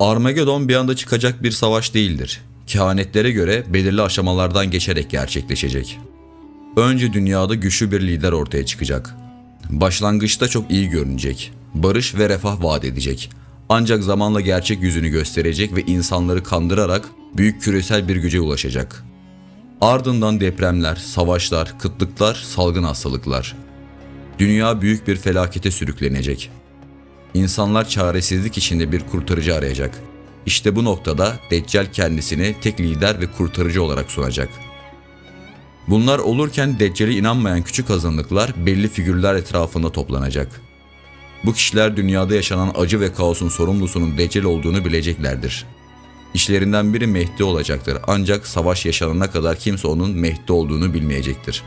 Armagedon bir anda çıkacak bir savaş değildir. Kehanetlere göre belirli aşamalardan geçerek gerçekleşecek. Önce dünyada güçlü bir lider ortaya çıkacak. Başlangıçta çok iyi görünecek. Barış ve refah vaat edecek. Ancak zamanla gerçek yüzünü gösterecek ve insanları kandırarak büyük küresel bir güce ulaşacak. Ardından depremler, savaşlar, kıtlıklar, salgın hastalıklar. Dünya büyük bir felakete sürüklenecek. İnsanlar çaresizlik içinde bir kurtarıcı arayacak. İşte bu noktada Deccal kendisini tek lider ve kurtarıcı olarak sunacak. Bunlar olurken Deccal'e inanmayan küçük azınlıklar belli figürler etrafında toplanacak. Bu kişiler dünyada yaşanan acı ve kaosun sorumlusunun Deccal olduğunu bileceklerdir. İşlerinden biri Mehdi olacaktır ancak savaş yaşanana kadar kimse onun Mehdi olduğunu bilmeyecektir.